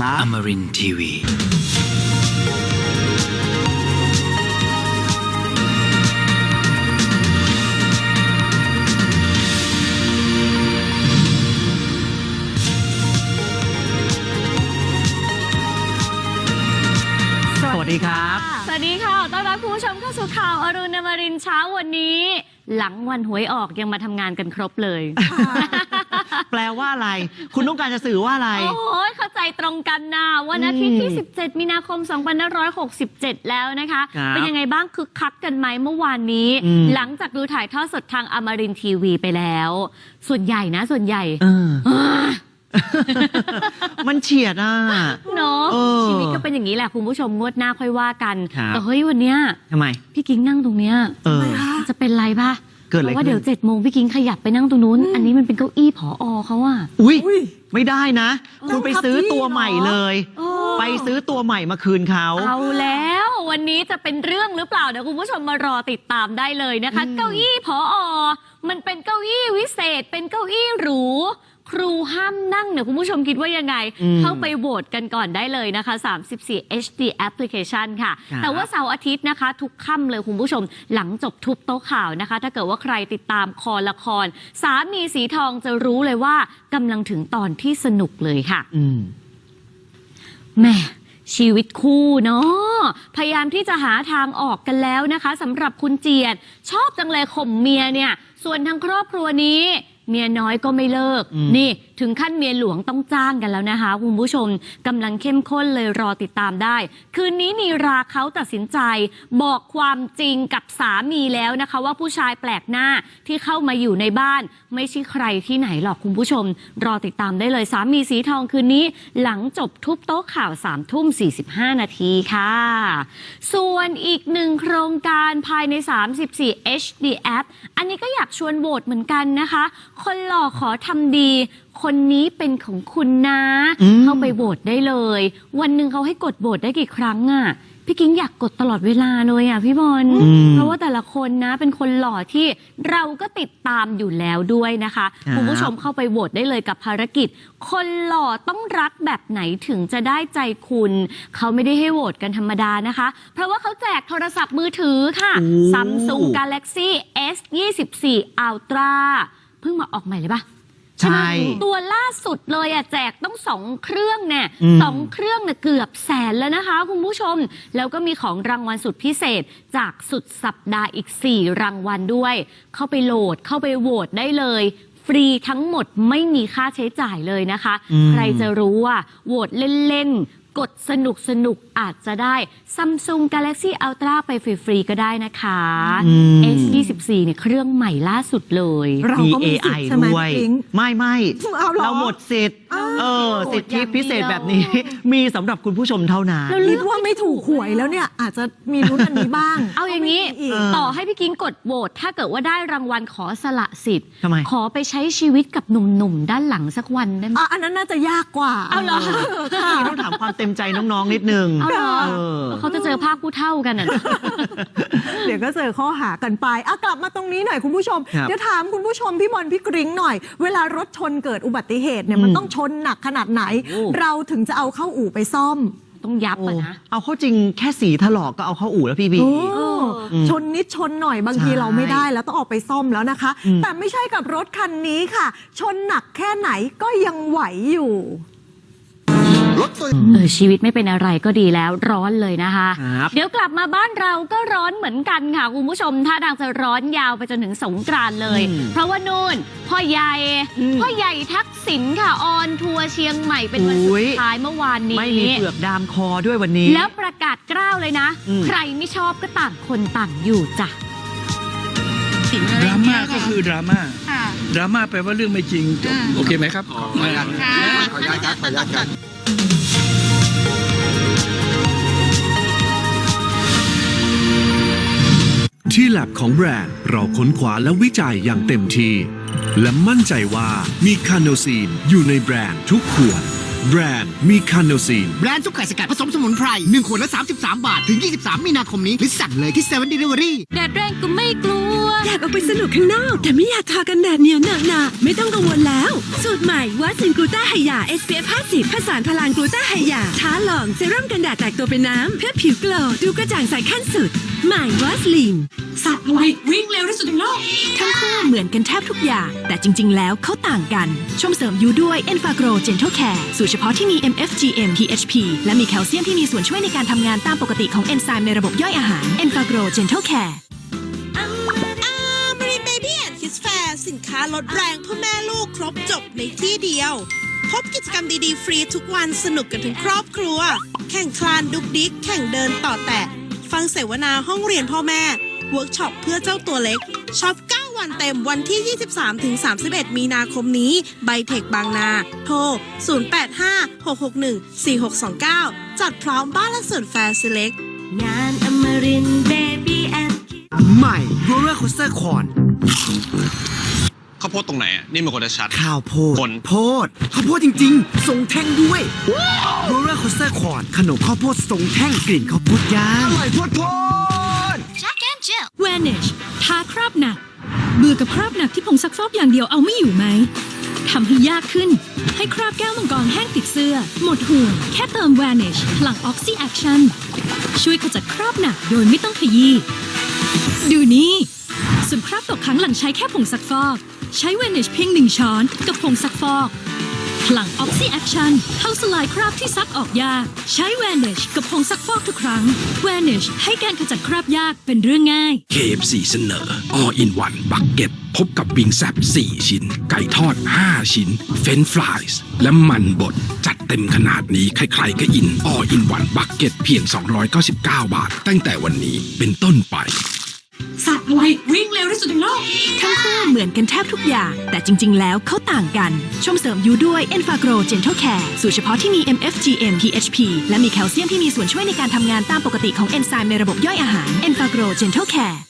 ครับ Amarin Tiwi. สวัสดีครับ สวัสดีค่ะ ต้อนรับคุณผู้ชมเข้าสู่ข่าวอรุณอมรินทร์เช้าวันนี้ หลังวันหวยออกยังมาทำงานกันครบเลย แปลว่าอะไร คุณต้องการจะสื่อว่าอะไร โอ้ยเข้าใจตรงกันนะวันอาทิตย์ที่อืม17 มีนาคม 2567 แล้วนะคะ ครับเป็นยังไงบ้างคึกคักกันไหมเมื่อวานนี้ อืม หลังจากดูถ่ายทอดสดทางอมรินทีวีไปแล้ว ส่วนใหญ่นะส่วนใหญ่เออมันเฉียดอะ เนาะเออชีวิตก็เป็นอย่างนี้แหละคุณผู้ชมงวดหน้าค่อยว่ากัน ครับ แต่เฮ้ยวันเนี้ยทำไม พี่กิ้งนั่งตรงเนี้ยเออ จะเป็นไรปะ เกิดอะไรเพราะว่าขึ้นเดี๋ยวเจ็ดโมงพี่กิ้งขยับไปนั่งตรงนู้น อันนี้มันเป็นเก้าอี้ผออเขาอะ อุ้ยอุ้ยไม่ได้นะ คุณไปซื้อตัวใหม่เลยโอ้ไปซื้อตัวใหม่มาคืนเขา เอาแล้ววันนี้จะเป็นเรื่องหรือเปล่า เดี๋ยวคุณผู้ชมมารอติดตามได้เลยนะคะอืมเก้าอี้ผออมันเป็นเก้าอี้วิเศษ เป็นเก้าอี้หรู ครูห้ามนั่งเนี่ยคุณผู้ชมคิดว่ายังไงอืมเข้าไปโหวตกันก่อนได้เลยนะคะ 34 HD application ค่ะครับแต่ว่าเสาร์อาทิตย์นะคะ ทุกค่ำเลยคุณผู้ชมหลังจบทุบโต๊ะข่าวนะคะ ถ้าเกิดว่าใครติดตามคอละคร สามีสีทองจะรู้เลยว่ากำลังถึงตอนที่สนุกเลยค่ะอืมแหม่ชีวิตคู่เนาะพยายามที่จะหาทางออกกันแล้วนะคะสำหรับคุณเจียด ชอบจังเลยข่มเมียเนี่ย ส่วนทางครอบครัวนี้เมียน้อยก็ไม่เลิกอืมนี่ถึงขั้นเมียหลวงต้องจ้างกันแล้วนะคะคุณผู้ชมกำลังเข้มข้นเลยรอติดตามได้ คืนนี้นีราเขาตัดสินใจ บอกความจริงกับสามีแล้วนะคะ ว่าผู้ชายแปลกหน้าที่เข้ามาอยู่ในบ้าน ไม่ใช่ใครที่ไหนหรอกคุณผู้ชม รอติดตามได้เลยสามีสีทองคืนนี้ หลังจบทุบโต๊ะข่าว3ามทุ่ม45 นาทีค่ะ ส่วนอีกหนึ่งโครงการภายใน 34 HD App อันนี้ก็อยากชวนโหวตเหมือนกันนะคะ คนหล่อขอทำดี คนนี้เป็นของคุณนะ อืม เข้าไปโหวตได้เลย วันหนึ่งเขาให้กดโหวตได้กี่ครั้งอะ่ะ พี่กิ้งอยากกดตลอดเวลาเลยอะพี่บอลอืมเพราะว่าแต่ละคนนะเป็นคนหล่อที่เราก็ติดตามอยู่แล้วด้วยนะคะครับ คุณผู้ชมเข้าไปโหวตได้เลยกับภารกิจ คนหล่อต้องรักแบบไหนถึงจะได้ใจคุณ เขาไม่ได้ให้โหวตกันธรรมดานะคะ เพราะว่าเขาแจกโทรศัพท์มือถือค่ะ โอ้ Samsung Galaxy S 24 Ultra เพิ่งมาออกใหม่เลยปะ ใช่ไหมตัวล่าสุดเลยอะแจกต้องสองเครื่องเนี่ยอืม สองเครื่องเนี่ยเกือบแสนแล้วนะคะคุณผู้ชม แล้วก็มีของรางวัลสุดพิเศษจากสุดสัปดาห์อีก 4 รางวัลด้วย เข้าไปโหลดเข้าไปโหวตได้เลย ฟรีทั้งหมดไม่มีค่าใช้จ่ายเลยนะคะ อืม ใครจะรู้ว่าโหวตเล่น ๆ กดสนุกสนุกๆอาจจะได้ Samsung Galaxy Ultra ไปฟรี ๆ ก็ได้นะคะอืม S24 เนี่ยเครื่องใหม่ล่าสุดเลย เรามีก็มีสิท AI ธิ์ใช่ไหมด้วยปิ๊งไม่ไม่เอาเหรอเราหมดสิทธิ์อ้าว เออโหสิทธิอย่างเดียวพิเศษแบบนี้ มีสำหรับคุณผู้ชมเท่านั้น แล้วคิดว่าไม่ถูกหวยแล้วเนี่ย อาจจะมีลุ้นอันนี้บ้าง เอาอย่างนี้ ก็ไม่มีอีกเออต่อให้พี่กิ้งกดโหวตถ้าเกิดว่าได้รางวัลขอสละสิทธิ์ ทำไม ขอไปใช้ชีวิตกับหนุ่ม ๆ ด้านหลังสักวันได้ไหม อะอันนั้นน่าจะยากกว่า เอาเหรอพี่ต้องถามความเต็มใจน้องๆนิดนึงเอาเหรอเออ เขาจะเจอภาคผู้เท่ากันอะเดี๋ยวก็เจอข้อหากันไปอะกลับมาตรงนี้หน่อยคุณผู้ชม ครับเดี๋ยวถามคุณผู้ชมพี่บอลพี่กริ้งหน่อย เวลารถชนเกิดอุบัติเหตุเนี่ยอืมมันต้องชนหนักขนาดไหน โอ้ เราถึงจะเอาเข้าอู่ไปซ่อมต้องยับโอ้อะนะ เอาเข้าจริงแค่สีถลอกก็เอาเข้าอู่แล้วพี่บี โอ้อืมชนนิดชนหน่อยบางทีใช่เราไม่ได้แล้วต้องออกไปซ่อมแล้วนะคะ อืม แต่ไม่ใช่กับรถคันนี้ค่ะ ชนหนักแค่ไหนก็ยังไหวอยู่ เออชีวิตไม่เป็นอะไรก็ดีแล้วร้อนเลยนะคะ ครับ เดี๋ยวกลับมาบ้านเราก็ร้อนเหมือนกันค่ะ คุณผู้ชมท่าทางจะร้อนยาวไปจนถึงสงกรานต์เลย อืมเพราะว่านู่นพ่อใหญ่อืมพ่อใหญ่ทักษิณค่ะออนทัวร์เชียงใหม่เป็นวันสุอุ๊ดย ท้ายเมื่อวานนี้ ไม่มีเปลือกดามคอด้วยวันนี้ แล้วประกาศกล้าวเลยนะ อืม ใครไม่ชอบก็ต่างคนต่างอยู่จ้ะ ดราม่าก็คือดราม่าค่ะดราม่าแปลว่าเรื่องไม่จริงจบอ่าโอเคไหมครับค่ะ ที่แลบของแบรนด์เราค้นคว้าและวิจัยอย่างเต็มที่ และมั่นใจว่ามีคาโนซีนอยู่ในแบรนด์ทุกขวด แบรนด์มีคาโนซีน แบรนด์ซุปไก่สกัดผสมสมุนไพร1ขวดละ 33 บาท ถึง 23 มีนาคมนี้หรือสั่งเลยที่7 e เ e ่ e อรี่แดดแรงก็ไม่กลัว อยากออกไปสนุกข้างนอก แต่ไม่อยากทากันแดดเหนียวหนักหนาไม่ต้องกังวลแล้ว สูตรใหม่วัสลินกลูต้าไฮยา SPF 50ผสานพลังกลูต้าไฮยาท้าลองเซรั่มกันแดดแตกตัวเป็นน้ำเพื่อผิวโกลว์ดูกระจ่างใสขั้นสุด ใหม่วัสลินสัตว์อะไรวิ่งเร็วที่สุดในโลก ทั้งคู่เหมือนกันแทบทุกอย่าง แต่จริง ๆ แล้วเขาต่างกัน ชมเสริมยูด้วย e n f a g r o Gentle Care สูตรเฉพาะที่มี MFGM PHP และมีแคลเซียมที่มีส่วนช่วยในการทำงานตามปกติของเอนไซม์ในระบบย่อยอาหาร e n f a g r o Gentle Care อามารีเบบี้แอนด์คิสแฟร์สินค้าลดแรงเพื่อแม่ลูกครบจบในที่เดียว พบกิจกรรมดี ๆ ฟรีทุกวันสนุกกันถึงครอบครัว แข่งคลานดุกดิก แข่งเดินต่อแตะ ฟังเสวนาห้องเรียนพ่อแม่เวิร์กช็อปเพื่อเจ้าตัวเล็กช็อป 9 วันเต็มวันที่ 23-31 มีนาคมนี้ไบเทคบางนา โทร 0856614629 จัดพร้อมบ้านและส่วนแฟร์ Select งานอมรินเบบี้แอนใหม่โรลเลอร์โคสเตอร์คอน ข้าวโพดตรงไหนอะนี่มันคนจะชัด ข้าวโพดคน โพดข้าวโพดจริงๆ ทรงแท่งด้วยโรลเลอร์โคสเตอร์คอนขนมข้าวโพดทรงแท่งกลิ่นข้าวโพดย่าง อร่อยโพดโพด Vanish ทาคราบหนัก เบื่อกับคราบหนักที่ผงซักฟอกอย่างเดียวเอาไม่อยู่ไหมทำให้ยากขึ้น ให้คราบแก้วมังกรแห้งติดเสื้อ หมดห่วงแค่เติม Vanish พลัง Oxy Action ช่วยขจัดคราบหนักโดยไม่ต้องขยี้ดูนี่ส่วนคราบตกค้างหลังใช้แค่ผงซักฟอก ใช้ Vanish เพียงหนึ่งช้อนกับผงซักฟอกพลัง Oxy Action เข้าสลายคราบที่ซักออกยาก ใช้ Vanish กับผงซักฟอกทุกครั้ง Vanish ให้การขจัดคราบยากเป็นเรื่องง่าย KFC เสนอ All in One บักเก็ตพบกับวิงแซบ4 ชิ้น ไก่ทอด 5 ชิ้น เฟนฟรายส์และมันบด จัดเต็มขนาดนี้ ใครๆก็อิน All in One บักเก็ตเพียง 299 บาท ตั้งแต่วันนี้เป็นต้นไป สัตว์อะไรวิ่งเร็วที่สุดในโลก ทั้งคู่เหมือนกันแทบทุกอย่าง แต่จริง ๆ แล้วเขาต่างกัน ชมเสริมยูด้วย e n f a g r o Gentle Care สูตรเฉพาะที่มี MFGM PHP และมีแคลเซียมที่มีส่วนช่วยในการทำงานตามปกติของเอนไซม์ในระบบย่อยอาหาร e n f a g r o Gentle Care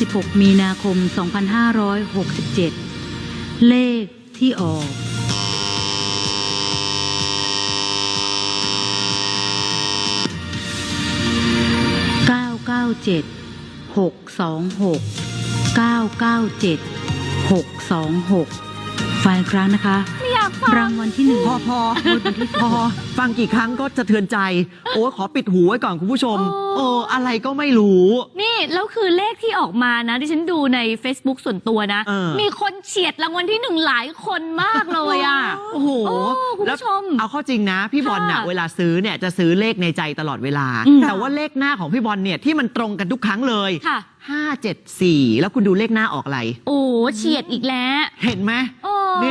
26 มีนาคม 2567 เลขที่ออกเจ็ดหกสองหกเก้าเก้าเจ็ดห997 626 ไฟล์ครั้งนะคะ รางวัลที่หนึ่งพอพอพอฟังกี่ครั้งก็สะเทือนใจ โอ้ยขอปิดหูไว้ก่อนคุณผู้ชม โอ้เอออะไรก็ไม่รู้ นี่แล้วคือเลขที่ออกมานะที่ฉันดูใน Facebook ส่วนตัวนะเออมีคนเฉียดรางวัลที่หนึ่งหลายคนมากเลยอะโอ้โหโอ้คุณผู้ชมแล้วเอาเข้าจริงนะ พี่บอลน่ะค่ะเวลาซื้อเนี่ยจะซื้อเลขในใจตลอดเวลาอืมแต่ว่าเลขหน้าของพี่บอลเนี่ยที่มันตรงกันทุกครั้งเลยค่ะ574แล้วคุณดูเลขหน้าออกอะไร โอ้เฉียดอีกแล้ว เห็นไหมโอ้เนี่ย